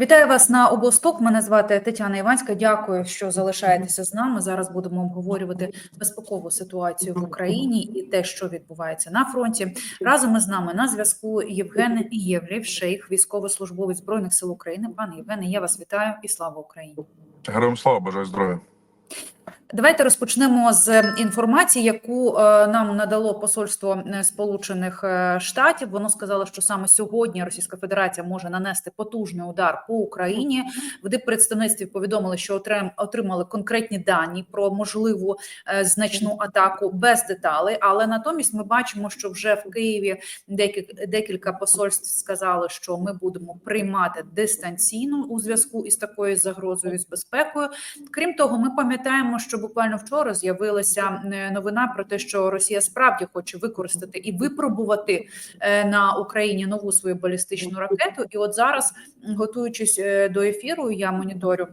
Вітаю вас на обосток. Мене звати Тетяна Іванська. Дякую, що залишаєтеся з нами. Зараз будемо обговорювати безпекову ситуацію в Україні і те, що відбувається на фронті. Разом із нами на зв'язку Євген Євлів, шейх, військовослужбовець збройних сил України. Пане Євгене, я вас вітаю і слава Україні. Героям слава, бажаю здоров'я. Давайте розпочнемо з інформації, яку е, нам надало посольство е, Сполучених е, Штатів. Воно сказало, що саме сьогодні Російська Федерація може нанести потужний удар по Україні. В диппредставництві повідомили, що отрим- отримали конкретні дані про можливу значну атаку без деталей. Але натомість ми бачимо, що вже в Києві декілька посольств сказали, що ми будемо приймати дистанційно у зв'язку із такою загрозою з безпекою. Крім того, ми пам'ятаємо, що буквально вчора з'явилася е, новина про те, що Росія справді хоче використати і випробувати е, на Україні нову свою балістичну ракету. І от зараз, готуючись е, до ефіру, я моніторю.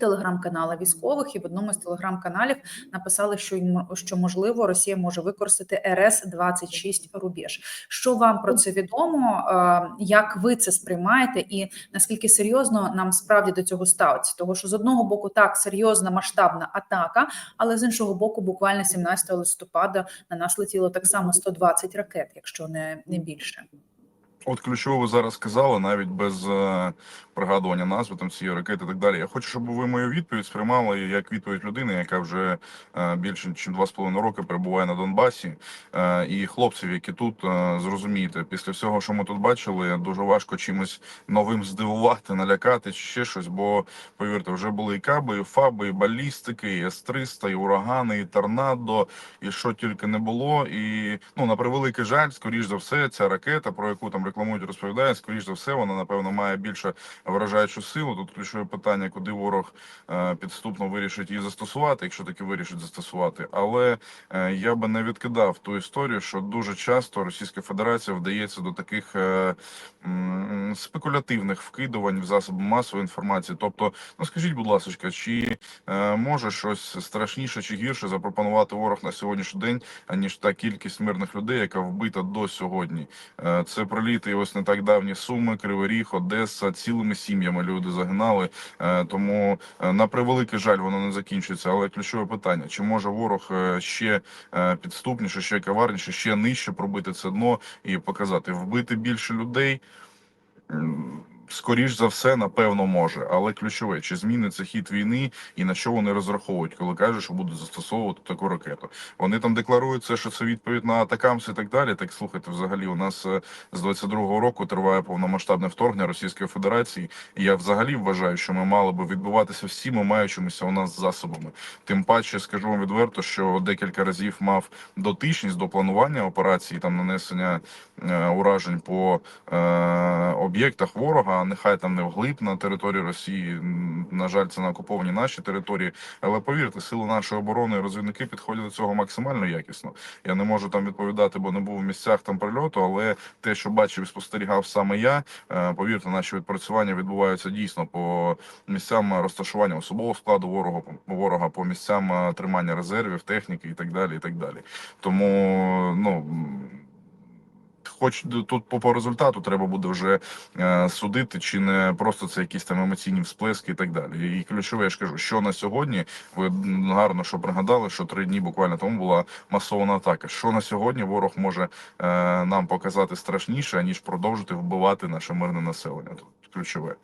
Телеграм-канали військових і в одному з телеграм-каналів написали, що що можливо Росія може використати РС 26 рубіж. Що вам про це відомо? Е, Як ви це сприймаєте, і наскільки серйозно нам справді до цього ставиться? Того що з одного боку так серйозна масштабна атака, але з іншого боку, буквально 17 листопада на нас летіло так само 120 ракет, якщо не, не більше. От ключово ви зараз сказали, навіть без е, пригадування назви там цієї ракети і так далі. Я хочу, щоб ви мою відповідь сприймали як відповідь людини, яка вже е, більше ніж два з половиною роки перебуває на Донбасі, е, і хлопців, які тут е, зрозумієте, після всього, що ми тут бачили, дуже важко чимось новим здивувати, налякати чи ще щось. Бо повірте, вже були і каби, і фаби, і балістики, і С-300, і урагани, і торнадо, і що тільки не було. І ну на превеликий жаль, скоріш за все, ця ракета, про яку там рекламують, розповідають, скоріш за все, вона напевно має більше вражаючу силу. Тут ключове питання, куди ворог е, підступно вирішить її застосувати, якщо таки вирішить застосувати. Але е, я би не відкидав ту історію, що дуже часто Російська Федерація вдається до таких е, спекулятивних вкидувань в засоби масової інформації. Тобто, ну скажіть, будь ласка, чи може щось страшніше чи гірше запропонувати ворог на сьогоднішній день, аніж та кількість мирних людей, яка вбита до сьогодні? Це проліти ось не так давні суми, Кривий Ріг, Одеса, цілими сім'ями люди загинали. Е, Тому е, на превеликий жаль, воно не закінчується. Але ключове питання: чи може ворог е, ще підступніше, ще коварніше, ще нижче пробити це дно і показати, вбити більше людей? Скоріш за все, напевно, може, але ключове, чи зміниться хід війни і на що вони розраховують, коли кажуть, що будуть застосовувати таку ракету. Вони там декларують це, що це відповідь на атакамс і так далі. Так слухайте, взагалі, у нас е, з 22-го року триває повномасштабне вторгнення Російської Федерації. І я взагалі вважаю, що ми мали би відбуватися всіми маючимися у нас засобами. Тим паче, скажу вам відверто, що декілька разів мав дотичність до планування операції, там нанесення е, уражень по е, об'єктах ворога. Нехай там не вглиб на території Росії. На жаль, це на окуповані наші території. Але повірте, сили нашої оборони розвідники підходять до цього максимально якісно. Я не можу там відповідати, бо не був в місцях там прильоту. Але те, що бачив і спостерігав саме я, е, повірте, наші відпрацювання відбуваються дійсно по місцям розташування особового складу ворога, ворога по місцям е, тримання резервів, техніки і так далі. І так далі. Тому ну. Хоч тут по, по результату треба буде вже е, судити, чи не просто це якісь там емоційні всплески і так далі. І ключове, я ж кажу, що на сьогодні ви гарно що пригадали, що три дні буквально тому була масована атака. Що на сьогодні ворог може е, нам показати страшніше, аніж продовжити вбивати наше мирне населення? Тут ключове.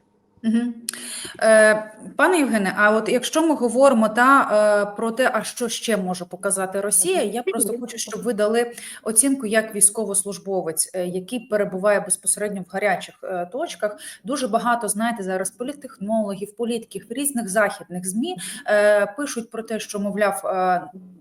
Угу. Е, пане Євгене, а от якщо ми говоримо та е, про те, а що ще може показати Росія, я просто хочу, щоб ви дали оцінку як військовослужбовець, е, який перебуває безпосередньо в гарячих е, точках. Дуже багато знаєте зараз політтехнологів, політиків різних західних змі е, пишуть про те, що мовляв,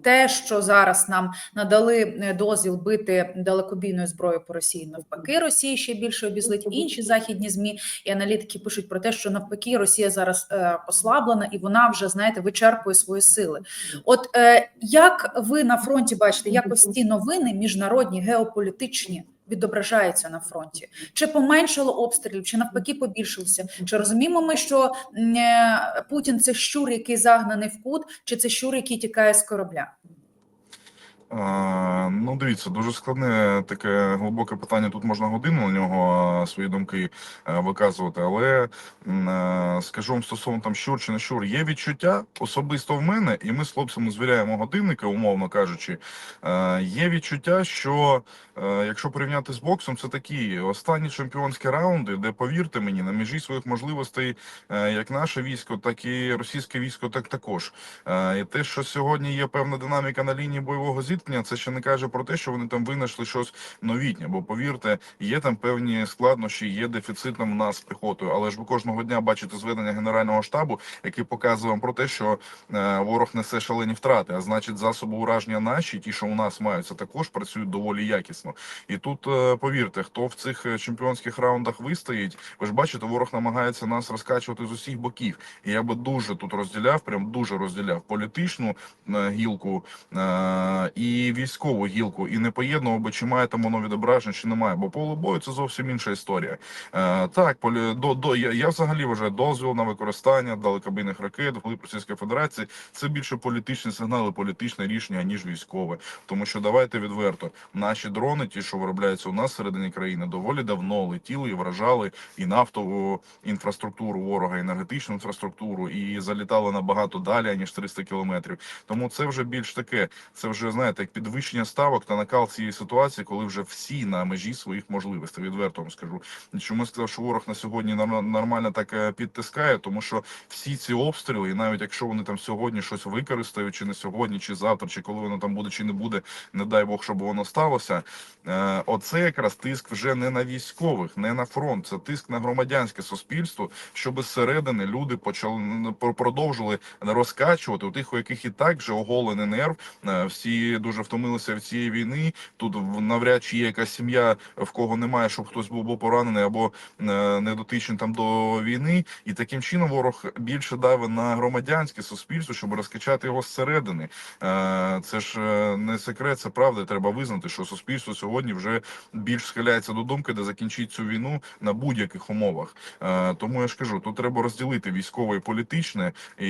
те, що зараз нам надали дозвіл бити далекобійною зброєю по Росії, навпаки, Росії ще більше обізлить. Інші західні змі і аналітики пишуть про те, що навпаки Росія зараз е, послаблена і вона вже знаєте вичерпує свої сили. От е, як ви на фронті бачите, як ось ці новини міжнародні геополітичні відображаються на фронті? Чи поменшало обстрілів, чи навпаки побільшився? Чи розуміємо ми, що е, Путін це щур, який загнаний в кут, чи це щур, який тікає з корабля? Ну, дивіться, дуже складне таке глибоке питання. Тут можна годину на нього свої думки виказувати. Але м, скажу вам стосовно там щур чи не щур, є відчуття особисто в мене, і ми з хлопцями звіряємо годинника, умовно кажучи. Є відчуття, що е, якщо порівняти з боксом, це такі останні чемпіонські раунди, де повірте мені, на межі своїх можливостей, е, як наше військо, так і російське військо, так також. Е, І те, що сьогодні є певна динаміка на лінії бойового зіткнення, це ще не каже про те, що вони там винайшли щось новітнє. Бо повірте, є там певні складнощі, є дефіцит нам в нас піхотою. Але ж ви кожного дня бачите зведення генерального штабу, який показує вам про те, що е, ворог несе шалені втрати. А значить, засоби ураження наші, ті, що у нас маються, також працюють доволі якісно. І тут е, повірте, хто в цих е, чемпіонських раундах вистоїть, ви ж бачите, ворог намагається нас розкачувати з усіх боків. І я би дуже тут розділяв, прям дуже розділяв політичну е, гілку і військову гілку, і не поєднував би, чи має там воно відображення, чи немає. Бо поле бою це зовсім інша історія. Так, полі до, до я, я взагалі вважаю дозвіл на використання далекобійних ракет в глиб Російської Федерації. Це більше політичні сигнали, політичне рішення ніж військове. Тому що давайте відверто, наші дрони, ті, що виробляються у нас всередині країни, доволі давно летіли і вражали і нафтову інфраструктуру ворога, енергетичну інфраструктуру, і залітали набагато далі ніж 300 кілометрів. Тому це вже більш таке. Це вже знаєте, як підвищення ставок та накал цієї ситуації, коли вже всі на межі своїх можливостей. Відверто вам скажу. Чому я сказав, що ворог на сьогодні нормально так е, підтискає, тому що всі ці обстріли, і навіть якщо вони там сьогодні щось використають, чи не сьогодні, чи завтра, чи коли воно там буде, чи не буде, не дай Бог, щоб воно сталося. Е, Оце якраз тиск вже не на військових, не на фронт, це тиск на громадянське суспільство, щоб зсередини люди почали продовжили розкачувати у тих, у яких і так вже оголений нерв. Е, Всі дуже втомилися від цієї війни. Тут в- навряд чи є якась сім'я, в кого немає, щоб хтось був або поранений, або е, недотичний там до війни. І таким чином ворог більше давить на громадянське суспільство, щоб розкачати його зсередини. Це ж не секрет, це правда. Треба визнати, що суспільство сьогодні вже більш схиляється до думки, де закінчить цю війну на будь-яких умовах. Е, Тому я ж кажу, тут треба розділити військове і політичне. І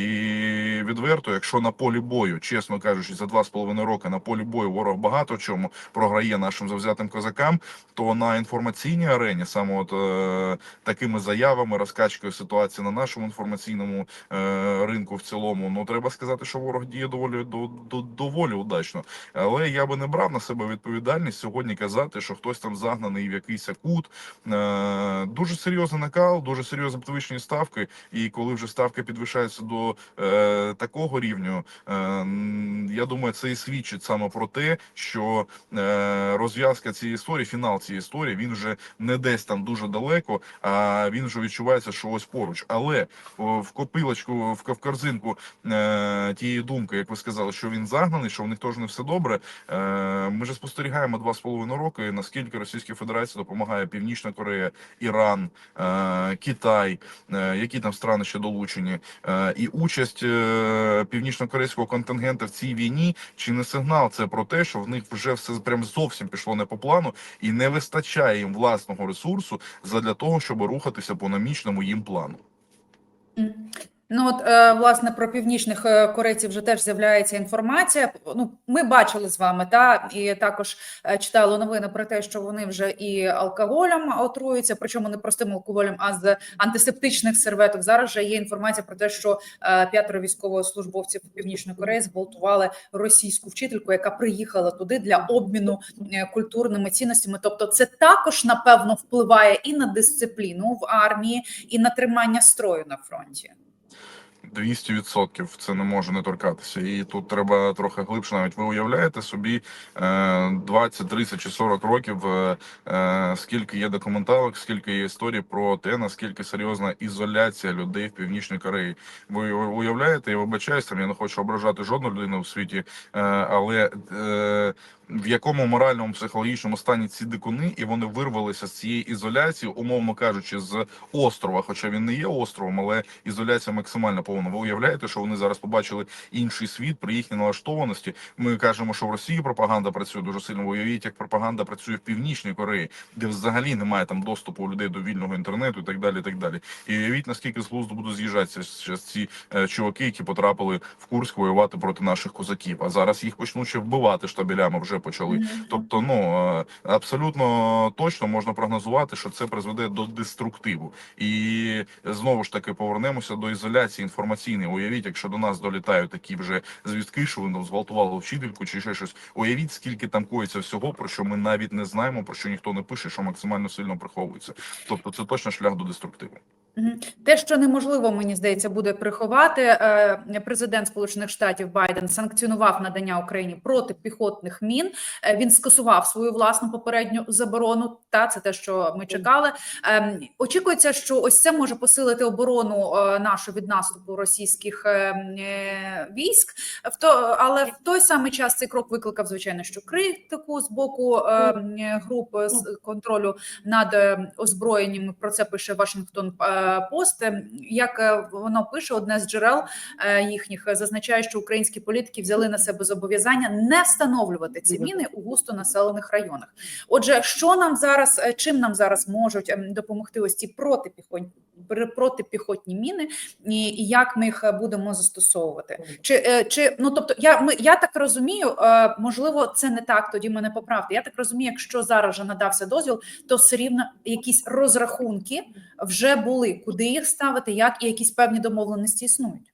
відверто, якщо на полі бою, чесно кажучи, за два з половиною роки на полі бою ворог багато чому програє нашим завзятим козакам, то на інформаційній арені саме от е, такими заявами, розкачкою ситуації на нашому інформаційному е, ринку в цілому, ну треба сказати, що ворог діє доволі до, до, доволі удачно. Але я би не брав на себе відповідальність сьогодні казати, що хтось там загнаний в якийсь кут. Е, дуже серйозний накал, дуже серйозні підвищені ставки. І коли вже ставки підвищаються до е, такого рівню, е, я думаю, це і свідчить саме про те, що розв'язка цієї історії, фінал цієї історії, він вже не десь там дуже далеко, а він вже відчувається, що ось поруч. Але в копилочку, в, е, тієї думки, як ви сказали, що він загнаний, що в них теж не все добре. Ми ж спостерігаємо два з половиною роки, наскільки Російській Федерації допомагає Північна Корея, Іран, е, Китай, е, які там страни ще долучені, е, і участь північно-корейського контингенту в цій війні чи не сигнал це про те, що в них вже все прям зовсім пішло не по плану, і не вистачає їм власного ресурсу задля того, щоб рухатися по намічному їм плану. Ну от е, власне про північних е, корейців вже теж з'являється інформація. Ну ми бачили з вами, та і також е, читали новини про те, що вони вже і алкоголем отруються, причому не простим алкоголем, а з антисептичних серветок. Зараз же є інформація про те, що п'ятеро військовослужбовців Північної Кореї зґвалтували російську вчительку, яка приїхала туди для обміну культурними цінностями. Тобто, це також напевно впливає і на дисципліну в армії, і на тримання строю на фронті. 200% це не може не торкатися. І тут треба трохи глибше. Навіть ви уявляєте собі е, 20, 30 чи 40 років, е, е, скільки є документалок, скільки є історій про те, наскільки серйозна ізоляція людей в північній Кореї. Ви уявляєте, я вибачаюсь, там я не хочу ображати жодну людину в світі, е, але е, в якому моральному психологічному стані ці дикуни, і вони вирвалися з цієї ізоляції, умовно кажучи, з острова, хоча він не є островом, але ізоляція максимально повна. Ви уявляєте, що вони зараз побачили інший світ при їхній налаштованості. Ми кажемо, що в Росії пропаганда працює дуже сильно. Ви Уявіть, як пропаганда працює в північній Кореї, де взагалі немає там доступу у людей до вільного інтернету і так далі. І так далі. І уявіть, наскільки з глузду будуть з'їжджатися ці е, чуваки, які потрапили в Курськ воювати проти наших козаків. А зараз їх почнуть ще вбивати штабелями. Вже почали. Тобто, ну е, абсолютно точно можна прогнозувати, що це призведе до деструктиву. І знову ж таки повернемося до ізоляції інформаційної. Уявіть, якщо до нас долітають такі вже звістки, що вони зґвалтували вчительку чи ще щось. Уявіть, скільки там коїться всього, про що ми навіть не знаємо, про що ніхто не пише, що максимально сильно приховується. Тобто, це точно шлях до деструктиву. Те, що неможливо, мені здається, буде приховати. е, Президент Сполучених Штатів Байден санкціонував надання Україні протипіхотних мін. Е, Він скасував свою власну попередню заборону. Та це те, що ми чекали. Ем, Очікується, що ось це може посилити оборону е, нашу від наступу російських е, е, військ. Але в той самий час цей крок викликав звичайно, що критику з боку е, груп з контролю над озброєннями. Про це пише Вашингтон Пост. Як е, воно пише, одне з джерел е, їхніх е, зазначає, що українські політики взяли на себе зобов'язання не встановлювати ці міни у густонаселених районах. Отже, що нам зараз, чим нам зараз можуть ем, допомогти ось ці протипіхотні протипіхотні міни, і, як ми їх е, будемо застосовувати? Чи е, чи ну тобто, я ми я так розумію, е, можливо, це не так. Тоді мене поправте. Я так розумію, якщо зараз вже надався дозвіл, то все рівно якісь розрахунки вже були, куди їх ставити, як і якісь певні домовленості існують.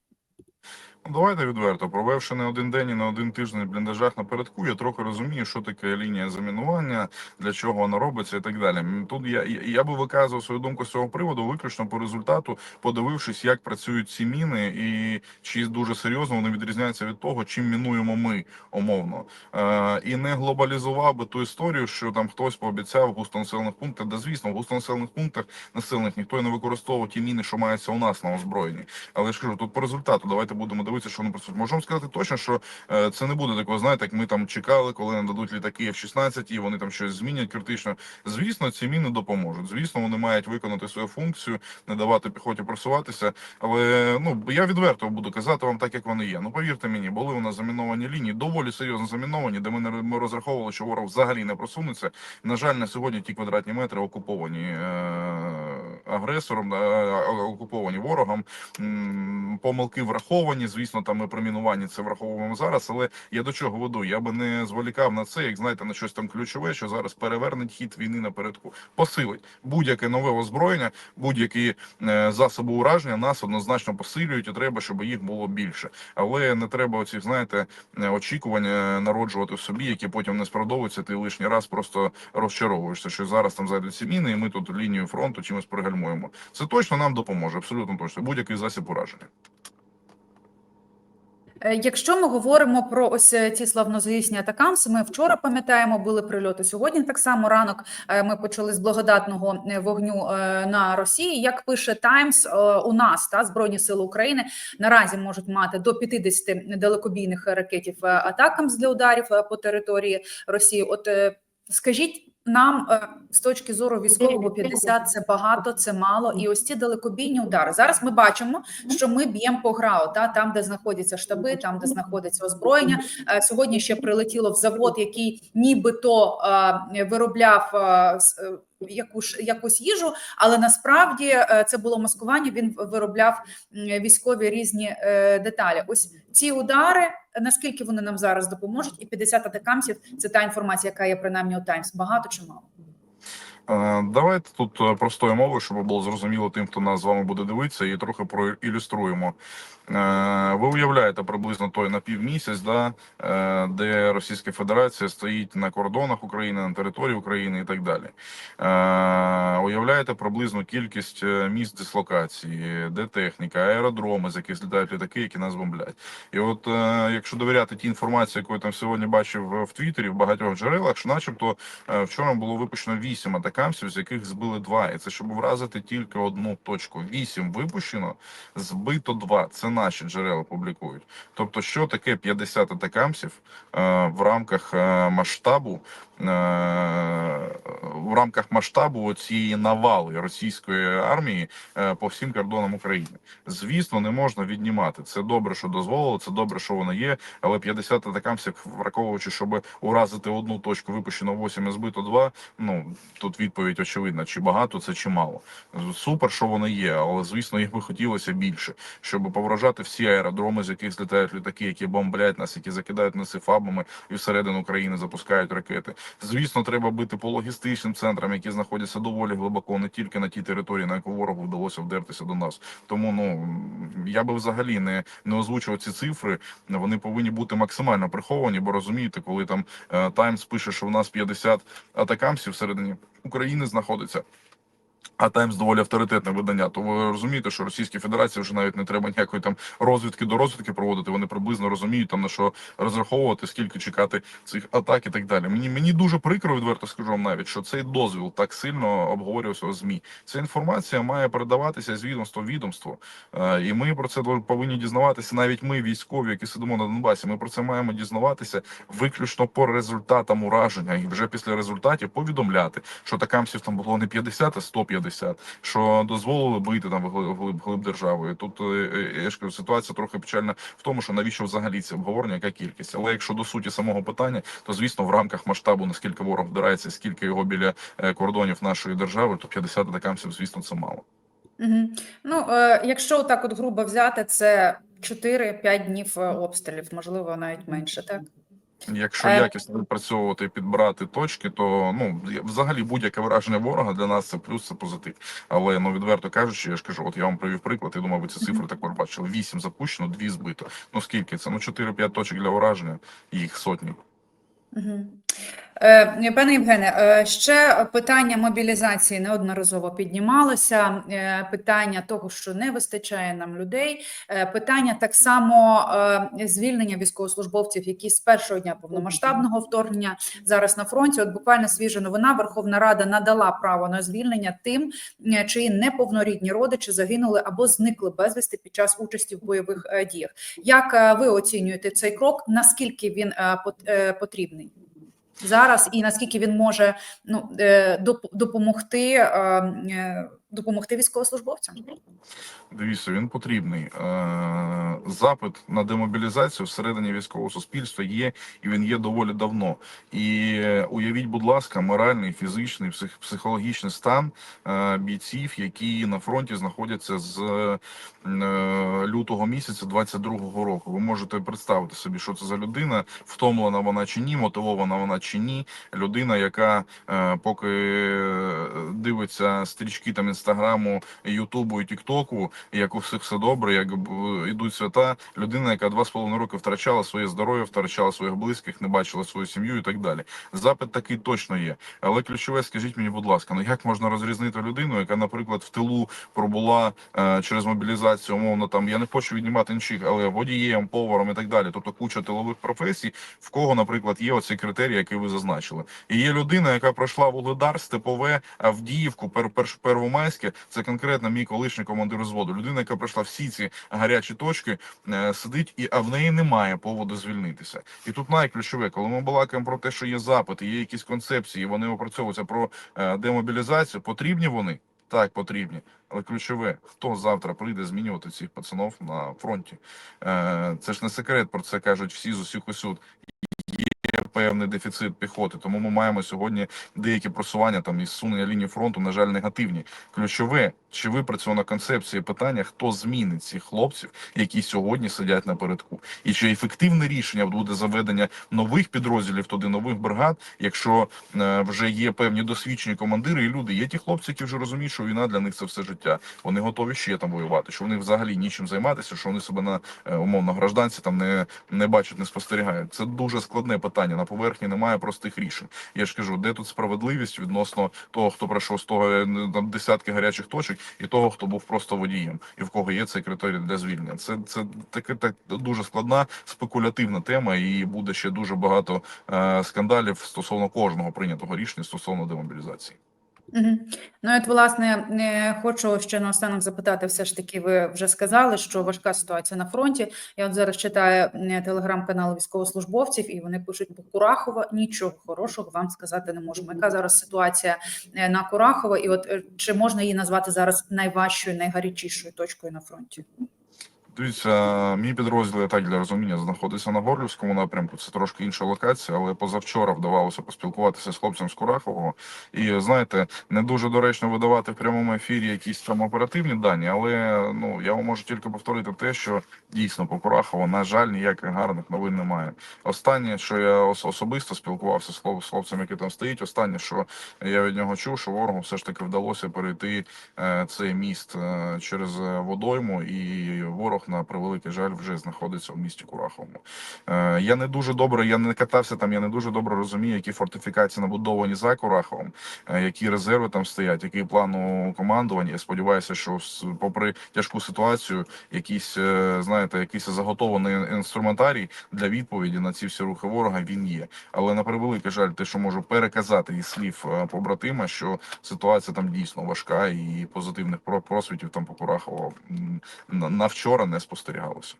Ну, Давайте відверто, провівши не один день і не один тиждень в бліндажах напередку, я трохи розумію, що таке лінія замінування, для чого вона робиться і так далі. Тут я, я, би виказував свою думку з цього приводу, виключно по результату, подивившись, як працюють ці міни, і чи дуже серйозно вони відрізняються від того, чим мінуємо ми умовно. Е, і не глобалізував би ту історію, що там хтось пообіцяв в густонаселених пунктах. Да, звісно, в густонаселених пунктах населених ніхто не використовував ті міни, що маються у нас на озброєнні. Але ж кажу, тут по результату давайте будемо дивитися, що вони працюють. Можемо сказати точно, що е, це не буде такого, знаєте, як ми там чекали, коли нам дадуть літаки F-16, і вони там щось змінять критично. Звісно, ці міни допоможуть. Звісно, вони мають виконати свою функцію, не давати піхоті просуватися. Але ну я відверто буду казати вам так, як вони є. Ну повірте мені, були у нас заміновані лінії, доволі серйозно заміновані, де ми ми розраховували, що ворог взагалі не просунеться. На жаль, на сьогодні ті квадратні метри окуповані е, агресором, е, окуповані ворогом. Помилки враховані. Звісно, там ми при мінуванні це враховуємо зараз. Але я до чого веду? Я би не зволікав на це, як знаєте, на щось там ключове, що зараз перевернеть хід війни напередку, посилить будь-яке нове озброєння, будь-які е, засоби ураження нас однозначно посилюють, і треба, щоб їх було більше. Але не треба оці, знаєте, е, очікування народжувати в собі, які потім не справдовуються. Ти лишній раз просто розчаровуєшся, що зараз там зайдуть ці міни, і ми тут лінію фронту чимось пригальмуємо. Це точно нам допоможе, абсолютно точно. Будь-який засіб ураження. Е, Якщо ми говоримо про ось е, ці славнозвісні атакамси, ми вчора пам'ятаємо, були прильоти. Сьогодні так само ранок е, ми почали з благодатного вогню на Росії. Як пише Таймс, у нас та збройні сили України наразі можуть мати до 50 далекобійних ракетів атакамс для ударів по території Росії. От скажіть. Нам е, з точки зору військового 50 – це багато, це мало, і ось ці далекобійні удари. Зараз ми бачимо, що ми б'ємо по ГРАУ, та там, де знаходяться штаби, там де знаходиться озброєння. Е, Сьогодні ще прилетіло в завод, який нібито е, виробляв якусь якусь їжу, але насправді е, це було маскування. Він виробляв військові різні е, деталі. Ось ці удари. Наскільки вони нам зараз допоможуть, і 50 атакамсів – це та інформація, яка є принаймні у Таймс. Багато чи мало? Е, Давайте тут простою мовою, щоб було зрозуміло тим, хто нас з вами буде дивитися, і трохи проілюструємо. Е, Ви уявляєте приблизно той напівмісяць, да, е, де Російська Федерація стоїть на кордонах України, на території України і так далі. Е, Уявляєте приблизну кількість місць дислокації, де техніка, аеродроми, з яких злітають літаки, які нас бомблять. І от якщо довіряти тій інформації, яку я там сьогодні бачив в Твіттері, в багатьох джерелах, що, начебто, вчора було випущено вісім атакамсів, з яких збили два. І це щоб вразити тільки одну точку. Вісім випущено, збито два. Це наші джерела публікують. Тобто, що таке 50 атакамсів е, в рамках е, масштабу в рамках масштабу цієї навали російської армії е, по всім кордонам України. Звісно, не можна віднімати. Це добре, що дозволили, це добре, що воно є. Але 50 атакамсів, враховуючи, щоб уразити одну точку, випущено 8 і збито 2, Ну тут відповідь очевидна: чи багато це, чи мало. Супер, що воно є, але звісно, їх би хотілося більше, щоб повражати всі аеродроми, з яких злітають літаки, які бомблять нас, які закидають нас і фабами і всередину країни запускають ракети. Звісно, треба бити по логістичним центрам, які знаходяться доволі глибоко, не тільки на тій території, на яку ворогу вдалося вдертися до нас. Тому ну я би взагалі не, не озвучував ці цифри. Вони повинні бути максимально приховані, бо розумієте, коли там Таймс пише, що в нас 50 атакамсів всередині України знаходиться. А Таймс доволі авторитетне видання. То ви розумієте, що Російській Федерації вже навіть не треба ніякої там розвідки до розвідки проводити. Вони приблизно розуміють там на що розраховувати, скільки чекати цих атак і так далі. Мені мені дуже прикро, відверто скажу вам навіть, що цей дозвіл так сильно обговорювався у змі. Ця інформація має передаватися з відомства в відомство, Е, і ми про це повинні дізнаватися. Навіть ми, військові, які сидимо на Донбасі. Ми про це маємо дізнаватися виключно по результатам ураження, і вже після результатів повідомляти, що такамсів там було не 50, а 150, що дозволили бити там вглиб глиб, держави. Тут е, е, я ж кажу, ситуація трохи печальна в тому, що навіщо взагалі це обговорення, яка кількість. Але якщо до суті самого питання, то звісно в рамках масштабу наскільки ворог вдирається, скільки його біля е, кордонів нашої держави, то 50 атакамсів, звісно, це мало. Угу. Ну, е, якщо так от грубо взяти, це 4-5 днів обстрілів, можливо, навіть менше, так? Якщо Е. якісно відпрацьовувати і підбирати точки, то ну взагалі будь-яке враження ворога для нас це плюс, це позитив. Але ну відверто кажучи, я ж кажу, от я вам привів приклад. Я думаю, ви ці цифри також бачили. Вісім запущено, дві збито. Ну скільки це? Ну 4-5 точок для ураження, їх сотні. Угу. Е, Пане Євгене, е, ще питання мобілізації неодноразово піднімалося. Е, Питання того, що не вистачає нам людей. Питання так само звільнення військовослужбовців, які з першого дня повномасштабного вторгнення зараз на фронті. От буквально свіжа новина. Верховна Рада надала право на звільнення тим, чиї неповнорідні родичі загинули або зникли безвісти під час участі в бойових діях. Як ви оцінюєте цей крок? Наскільки він потрібний? Зараз і наскільки він може ну е, допомогти е, е, допомогти військовослужбовцям? Дивіться, він потрібний. Е, Запит на демобілізацію всередині військового суспільства є, і він є доволі давно. І уявіть, будь ласка, моральний, фізичний, псих- психологічний стан е, бійців, які на фронті знаходяться з е, лютого місяця 22-го року. Ви можете представити собі, що це за людина, втомлена вона чи ні, мотивована вона чи ні. Людина, яка поки дивиться стрічки там інстаграму, Ютубу і Тіктоку, як у всіх все добре, як б- йдуть свята. Людина, яка два з половиною роки втрачала своє здоров'я, втрачала своїх близьких, не бачила свою сім'ю і так далі. Запит такий точно є. Але ключове, скажіть мені, будь ласка, ну як можна розрізнити людину, яка, наприклад, в тилу пробула е, через мобілізацію, умовно там я не хочу віднімати інших, але водієм, поваром і так далі. Тобто куча тилових професій, в кого, наприклад, є оцей критерій, який ви зазначили. І є людина, яка пройшла Вугледар, Степове, Авдіївку, Пер, Перш, Первомайське. Це конкретно мій колишній командир взводу. Людина, яка пройшла всі ці гарячі точки, е, сидить, і а в неї немає поводу звільнитися. І тут найключове, коли ми балакаємо про те, що є запити, є якісь концепції, вони опрацьовуються про е, демобілізацію. Потрібні вони. Так, потрібні, але ключове, хто завтра прийде змінювати цих пацанов на фронті? Е, це ж не секрет, про це кажуть всі з усіх усюд. Певний дефіцит піхоти, тому ми маємо сьогодні деякі просування там із сунення лінії фронту, на жаль, негативні. Ключове, Чи випрацьована концепція питання, хто змінить цих хлопців, які сьогодні сидять напередку? І чи ефективне рішення буде заведення нових підрозділів туди, нових бригад, якщо е, вже є певні досвідчені командири і люди? Є ті хлопці, які вже розуміють, що війна для них це все життя. Вони готові ще там воювати, що вони взагалі нічим займатися, що вони себе на е, умовно гражданці там не, не бачать, не спостерігають. Це дуже складне питання. На поверхні немає простих рішень. Я ж кажу, де тут справедливість відносно того, хто пройшов з того е, там десятки гарячих точок, і того, хто був просто водієм, і в кого є цей критерій для звільнення. Це це таке так дуже складна спекулятивна тема, і буде ще дуже багато е, скандалів стосовно кожного прийнятого рішення стосовно демобілізації. Ну, от, власне, хочу ще наостанок запитати, все ж таки, ви вже сказали, що важка ситуація на фронті. Я от зараз читаю е, телеграм-канал військовослужбовців, і вони пишуть, Курахова нічого хорошого вам сказати не можемо. Яка зараз ситуація е, на Курахова? І от е, чи можна її назвати зараз найважчою, найгарячішою точкою на фронті? Дивіться, мій підрозділ я так для розуміння знаходиться на Горлівському напрямку. Це трошки інша локація, але позавчора вдавалося поспілкуватися з хлопцем з Курахового. І знаєте, не дуже доречно видавати в прямому ефірі якісь там оперативні дані, але ну я вам можу тільки повторити те, що дійсно по Курахово, на жаль, ніяких гарних новин немає. Останнє, що я особисто спілкувався з хлопцем, який там стоїть. Останнє, що я від нього чув, що ворогу все ж таки вдалося перейти е, цей міст е, через е, водойму, і ворог на превеликий жаль вже знаходиться в місті Кураховому. Е, Я не дуже добре, я не катався там. Я не дуже добре розумію, які фортифікації набудовані за Кураховим, е, які резерви там стоять, який план у командуванні. Я сподіваюся, що попри тяжку ситуацію, якийсь е, знаєте, якийсь заготований інструментарій для відповіді на ці всі рухи ворога він є. Але на превеликий жаль, те, що можу переказати із слів е, побратима, що ситуація там дійсно важка, і позитивних про- просвітів там по Курахово на вчора не спостерігалося.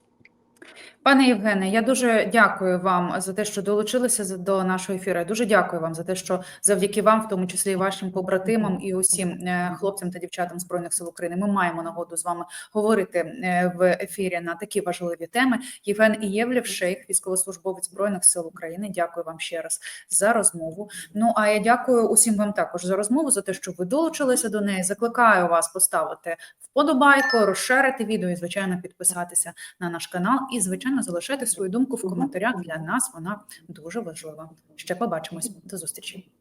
Пане Євгене, я дуже дякую вам за те, що долучилися до нашого ефіру. Я дуже дякую вам за те, що завдяки вам, в тому числі і вашим побратимам і усім е, хлопцям та дівчатам збройних сил України, ми маємо нагоду з вами говорити е, в ефірі на такі важливі теми. Євген Ієвлєв, шейх, військовослужбовець збройних сил України. Дякую вам ще раз за розмову. Ну а я дякую усім вам також за розмову, за те, що ви долучилися до неї. Закликаю вас поставити вподобайку, розширити відео і звичайно підписатися на наш канал. І звичайно залишайте свою думку в коментарях. Для нас вона дуже важлива. Ще побачимось. До зустрічі.